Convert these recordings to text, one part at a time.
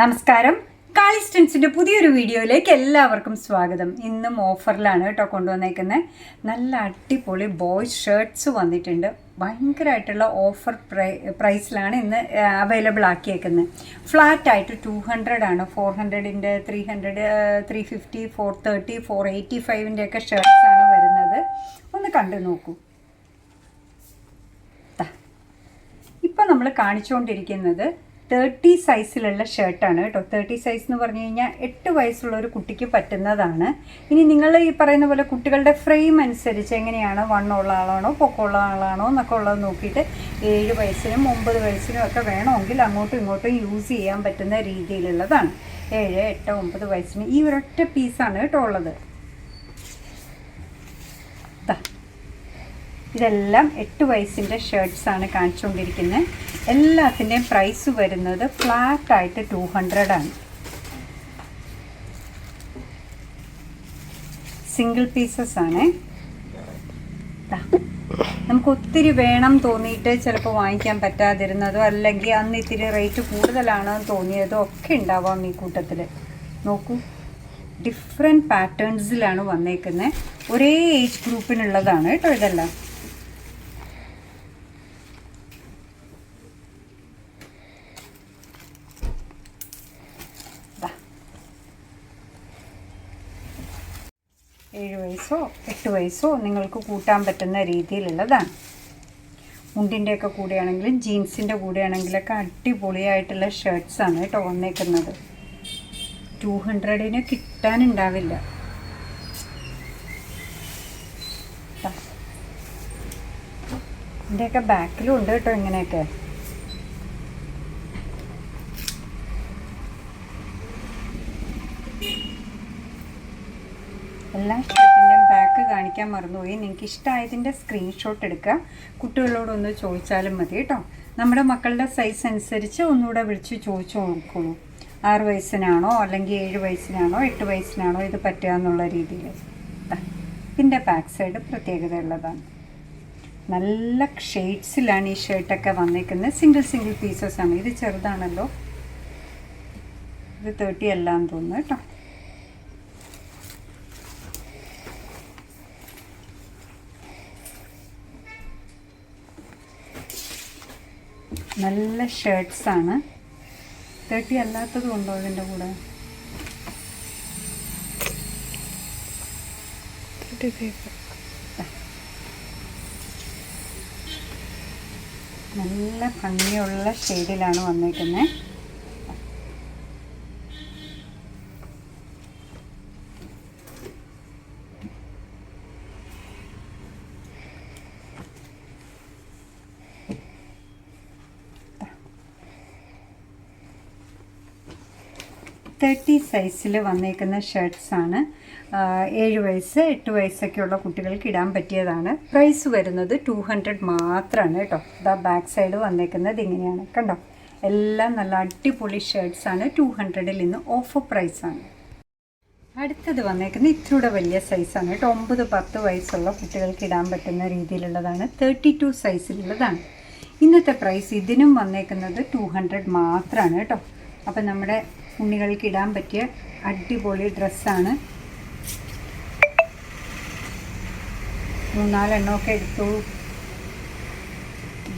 നമസ്കാരം. കാളി കാളിസ്റ്റൻസിന്റെ പുതിയൊരു വീഡിയോയിലേക്ക് എല്ലാവർക്കും സ്വാഗതം. ഇന്നും ഓഫറിലാണ് കേട്ടോ കൊണ്ടുവന്നേക്കുന്നത് നല്ല അടിപൊളി ബോയ്സ് ഷർട്ട്സ് വന്നിട്ടുണ്ട്. ഭയങ്കരമായിട്ടുള്ള ഓഫർ പ്രൈ പ്രൈസിലാണ് ഇന്ന് അവൈലബിൾ ആക്കിയേക്കുന്നത് ഫ്ലാറ്റ് ആയിട്ട് ടു ഹൺഡ്രഡ് ആണ്. Four ഹൺഡ്രഡിന്റെ three hundred three fifty four thirty four eighty ഫൈവിന്റെ ഒക്കെ ആണ് വരുന്നത്. ഒന്ന് കണ്ടു നോക്കൂ. ഇപ്പം നമ്മൾ കാണിച്ചുകൊണ്ടിരിക്കുന്നത് തേർട്ടി സൈസിലുള്ള ഷർട്ടാണ് കേട്ടോ. തേർട്ടി സൈസ് എന്ന് പറഞ്ഞു കഴിഞ്ഞാൽ എട്ട് വയസ്സുള്ള ഒരു കുട്ടിക്ക് പറ്റുന്നതാണ്. ഇനി നിങ്ങൾ ഈ പറയുന്ന പോലെ കുട്ടികളുടെ ഫ്രെയിം അനുസരിച്ച് എങ്ങനെയാണ് വണ്ണമുള്ള ആളാണോ പൊക്കമുള്ള ആളാണോ എന്നൊക്കെ ഉള്ളത് നോക്കിയിട്ട് ഏഴ് വയസ്സിനും ഒമ്പത് വയസ്സിനും ഒക്കെ വേണമെങ്കിൽ അങ്ങോട്ടും ഇങ്ങോട്ടും യൂസ് ചെയ്യാൻ പറ്റുന്ന രീതിയിലുള്ളതാണ്. ഏഴ് എട്ട് ഒമ്പത് വയസ്സിന് ഈ ഒരൊറ്റ പീസാണ് കേട്ടോ ഉള്ളത്. ഇതെല്ലാം എട്ട് വയസ്സിന്റെ ഷർട്ട്സ് ആണ് കാണിച്ചുകൊണ്ടിരിക്കുന്നത്. എല്ലാത്തിന്റെയും പ്രൈസ് വരുന്നത് ഫ്ലാറ്റ് ആയിട്ട് ടു ആണ്. സിംഗിൾ പീസസ് ആണ്. നമുക്ക് ഒത്തിരി വേണം തോന്നിയിട്ട് ചിലപ്പോൾ വാങ്ങിക്കാൻ പറ്റാതിരുന്നതോ അല്ലെങ്കിൽ അന്ന് ഇത്തിരി റേറ്റ് കൂടുതലാണോ എന്ന് തോന്നിയതോ ഒക്കെ ഉണ്ടാവാം ഈ കൂട്ടത്തിൽ നോക്കൂ ഡിഫറെന്റ് പാറ്റേൺസിലാണ് വന്നേക്കുന്നത് ഒരേ ഏജ് ഗ്രൂപ്പിനുള്ളതാണ് കേട്ടോ ഇതെല്ലാം. ഏഴ് വയസ്സോ എട്ട് വയസ്സോ നിങ്ങൾക്ക് കൂട്ടാൻ പറ്റുന്ന രീതിയിലുള്ളതാണ്. മുണ്ടിന്റെയൊക്കെ കൂടെയാണെങ്കിലും ജീൻസിന്റെ കൂടെയാണെങ്കിലൊക്കെ അടിപൊളിയായിട്ടുള്ള ഷർട്ട്സാണ് കേട്ടോ വന്നേക്കുന്നത്. ടു ഹൺഡ്രഡിന് കിട്ടാനുണ്ടാവില്ല. ഇതിന്റെയൊക്കെ ബാക്കിലും ഉണ്ട് കേട്ടോ ഇങ്ങനെയൊക്കെ. എല്ലാ ഷർട്ടിന്റെയും ബാക്ക് കാണിക്കാൻ മറന്നുപോയി. നിങ്ങൾക്ക് ഇഷ്ടമായതിന്റെ സ്ക്രീൻഷോട്ട് എടുക്കുക. കുട്ടികളോടൊന്ന് ചോദിച്ചാലും മതി കേട്ടോ. നമ്മുടെ മക്കളുടെ സൈസ് അനുസരിച്ച് ഒന്നുകൂടെ വിളിച്ച് ചോദിച്ചു നോക്കുള്ളൂ. ആറ് വയസ്സിനാണോ അല്ലെങ്കിൽ ഏഴ് വയസ്സിനാണോ എട്ട് വയസ്സിനാണോ ഇത് പറ്റുക എന്നുള്ള രീതിയിൽ. ഇതിന്റെ ബാക്ക് സൈഡ് പ്രത്യേകതയുള്ളതാണ് നല്ല ഷെയ്ഡ്സിലാണ് ഈ ഷർട്ടൊക്കെ വന്നേക്കുന്നത് സിംഗിൾ സിംഗിൾ പീസസ് ആണ്. ഇത് ചെറുതാണല്ലോ. ഇത് തേർട്ടി അല്ലാന്ന് തോന്നുന്നു കേട്ടോ. നല്ല ഷർട്ട്സ് ആണ്. തേർട്ടി അല്ലാത്തതും ഉണ്ടോ ഇതിന്റെ കൂടെ? നല്ല ഭംഗിയുള്ള ഷെയ്ഡിലാണ് വന്നേക്കുന്നത് തേർട്ടി സൈസിൽ വന്നേക്കുന്ന ഷർട്ട്സാണ് ഏഴ് വയസ്സ് എട്ട് വയസ്സൊക്കെയുള്ള കുട്ടികൾക്ക് ഇടാൻ പറ്റിയതാണ്. പ്രൈസ് വരുന്നത് ടു ഹൺഡ്രഡ് മാത്രമാണ് കേട്ടോ. ഇതാ ബാക്ക് സൈഡ് വന്നേക്കുന്നത് ഇങ്ങനെയാണ്. കണ്ടോ? എല്ലാം നല്ല അടിപൊളി ഷർട്ട്സാണ് ടു ഹൺഡ്രഡിൽ നിന്ന് ഓഫർ പ്രൈസാണ് അടുത്തത് വന്നേക്കുന്നത് ഇത്തിരൂടെ വലിയ സൈസാണ് കേട്ടോ ഒമ്പത് പത്ത് വയസ്സുള്ള കുട്ടികൾക്ക് ഇടാൻ പറ്റുന്ന രീതിയിലുള്ളതാണ്. തേർട്ടി ടു സൈസിലുള്ളതാണ് ഇന്നത്തെ പ്രൈസ് ഇതിനും വന്നേക്കുന്നത് ടു ഹൺഡ്രഡ് മാത്രമാണ് കേട്ടോ. അപ്പം നമ്മുടെ ഉണ്ണികൾക്ക് ഇടാൻ പറ്റിയ അടിപൊളി ഡ്രസ്സാണ്. മൂന്നാലെണ്ണമൊക്കെ എടുത്തു.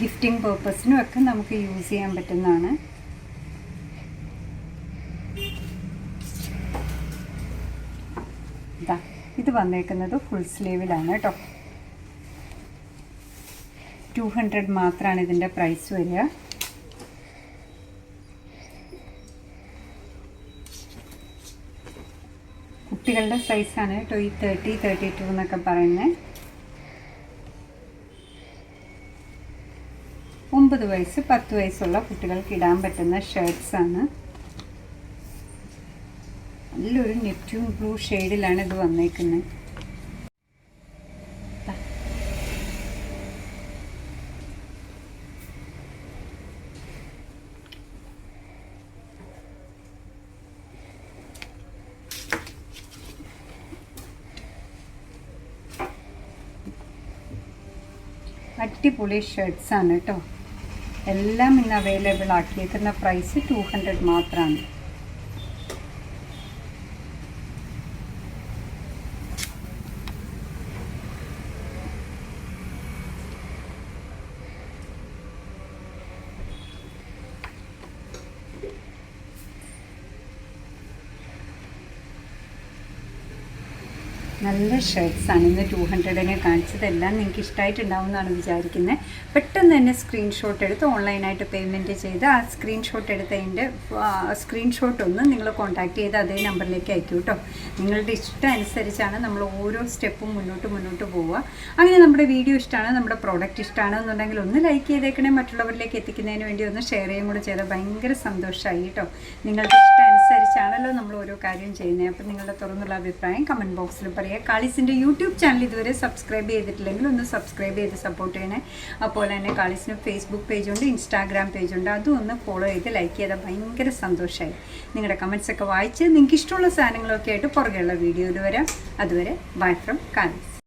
ഗിഫ്റ്റിംഗ് പേർപ്പസിനും ഒക്കെ നമുക്ക് യൂസ് ചെയ്യാൻ പറ്റുന്നതാണ്. ഇതാ വന്നേക്കുന്നത് ഫുൾ സ്ലീവിലാണ് കേട്ടോ ടു ഹൺഡ്രഡ് മാത്രമാണ് ഇതിന്റെ പ്രൈസ് വരിക. കുട്ടികളുടെ സൈസാണ് കേട്ടോ ഈ തേർട്ടി തേർട്ടി ടു എന്നൊക്കെ പറയുന്നത് ഒമ്പത് വയസ്സ് പത്ത് വയസ്സുള്ള കുട്ടികൾക്ക് ഇടാൻ പറ്റുന്ന ഷർട്ട്സ് ആണ്. നല്ലൊരു നെറ്റും ബ്ലൂ ഷെയ്ഡിലാണ് ഇത് വന്നേക്കുന്നത് അടിപൊളി ആണ് കേട്ടോ. എല്ലാം ഇന്ന് അവൈലബിൾ ആക്കിയേക്കുന്ന പ്രൈസ് ടു ഹൺഡ്രഡ് മാത്രമാണ് നല്ല ഷർട്ട്സ് ആണ്. ഇന്ന് ടു ഹൺഡ്രഡിനെ കാണിച്ചതെല്ലാം നിങ്ങൾക്ക് ഇഷ്ടമായിട്ടുണ്ടാവും എന്നാണ് വിചാരിക്കുന്നത് പെട്ടെന്ന് തന്നെ സ്ക്രീൻഷോട്ട് എടുത്ത് ഓൺലൈനായിട്ട് പേയ്മെന്റ് ചെയ്ത് ആ സ്ക്രീൻഷോട്ട് എടുത്തതിന്റെ സ്ക്രീൻഷോട്ട് ഒന്ന് നിങ്ങൾ കോൺടാക്ട് ചെയ്ത് അതേ നമ്പറിലേക്ക് അയക്കൂ കേട്ടോ നിങ്ങളുടെ ഇഷ്ടം അനുസരിച്ചാണ് നമ്മൾ ഓരോ സ്റ്റെപ്പും മുന്നോട്ട് മുന്നോട്ട് പോവുക. അങ്ങനെ നമ്മുടെ വീഡിയോ ഇഷ്ടമാണ് നമ്മുടെ പ്രോഡക്റ്റ് ഇഷ്ടമാണ് എന്നുണ്ടെങ്കിൽ ഒന്ന് ലൈക്ക് ചെയ്തേക്കണേ മറ്റുള്ളവരിലേക്ക് എത്തിക്കുന്നതിന് വേണ്ടി ഒന്ന് ഷെയർ ചെയ്യുകയും കൂടെ ചെയ്താൽ ഭയങ്കര സന്തോഷമായി കേട്ടോ നിങ്ങളുടെ ഇഷ്ടം അനുസരിച്ചാണല്ലോ നമ്മൾ ഓരോ കാര്യം ചെയ്യുന്നത്. അപ്പം നിങ്ങളുടെ തുറന്നുള്ള അഭിപ്രായം കമന്റ് ബോക്സിൽ പറയുക. കാളിസിന്റെ യൂട്യൂബ് ചാനൽ ഇതുവരെ സബ്സ്ക്രൈബ് ചെയ്തിട്ടില്ലെങ്കിൽ ഒന്ന് സബ്സ്ക്രൈബ് ചെയ്ത് സപ്പോർട്ട് ചെയ്യണേ. അപ്പോൾ തന്നെ കാളിസിന് ഫേസ്ബുക്ക് പേജുണ്ട് ഇൻസ്റ്റാഗ്രാം പേജുണ്ട് അതും ഒന്ന് ഫോളോ ചെയ്ത് ലൈക്ക് ചെയ്താൽ ഭയങ്കര സന്തോഷമായി നിങ്ങളുടെ കമൻസ് ഒക്കെ വായിച്ച് നിങ്ങൾക്ക് ഇഷ്ടമുള്ള സാധനങ്ങളൊക്കെ ആയിട്ട് പുറകെയുള്ള വീഡിയോയിൽ വരാം. അതുവരെ ബൈ ഫ്രം കാളിസ്.